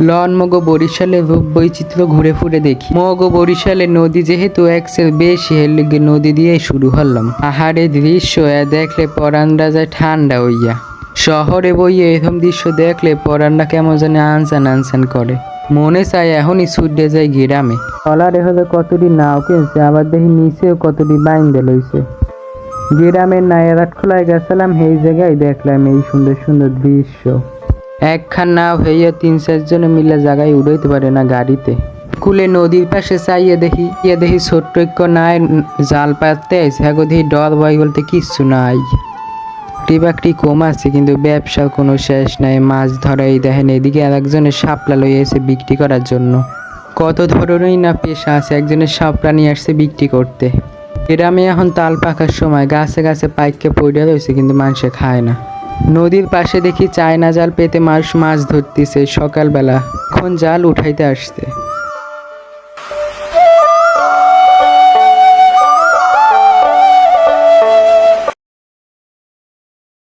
Loan মগো বরিশালে রূপ বৈচিত্র্য ঘুরে ফুরে দেখি। মগো বরিশালে নদী যেহেতু একসের বেশি হেলিগে নদী দিয়ে শুরু হলাম। পাহাড়ের দৃশ্য দেখলে পরানরা যায় ঠান্ডা হইয়া। শহরে বইয়ে এরকম দৃশ্য দেখলে পরানরা কেমন জানি আনসান আনসান করে। মনে চায় এখনই ছুটে যায় গ্রামে। তলারে হলে কতটি নাও কিনছে, আবার দেখি নিচেও কতটি বাইন্দে লইছে। গ্রামের নায়ারাট খোলায় গেছিলাম, সেই জায়গায় দেখলাম এই সুন্দর সুন্দর দৃশ্য। একখান নাও হইয়া তিন চারজনে মিলে জায়গায় উড়াইতে পারে না গাড়িতে। কুলে নদীর পাশে চাইয়ে দেখি ইয়ে দেখি ছোট্ট এক নাই জাল পাততে হ্যাগো দেখি ডর ভয় বলতে কিচ্ছু নাই। টিবাকটি কম আছে, কিন্তু ব্যবসার কোনো শেষ নাই। মাছ ধরা এই দেখেন, এদিকে আর একজনের সাপলা লই এসে বিক্রি করার জন্য। কত ধরনেরই না পেশা আছে, একজনের সাপলা নিয়ে আসছে বিক্রি করতে। গ্রামে এখন তাল পাকার সময়, গাছে গাছে পাইককে পড়ে রয়েছে, কিন্তু মানুষে খায় না। নদীর পাশে দেখি চায়না জাল পেতে মানুষ মাছ ধরতেছে সকালবেলা। এখন জাল উঠাইতে আসছে।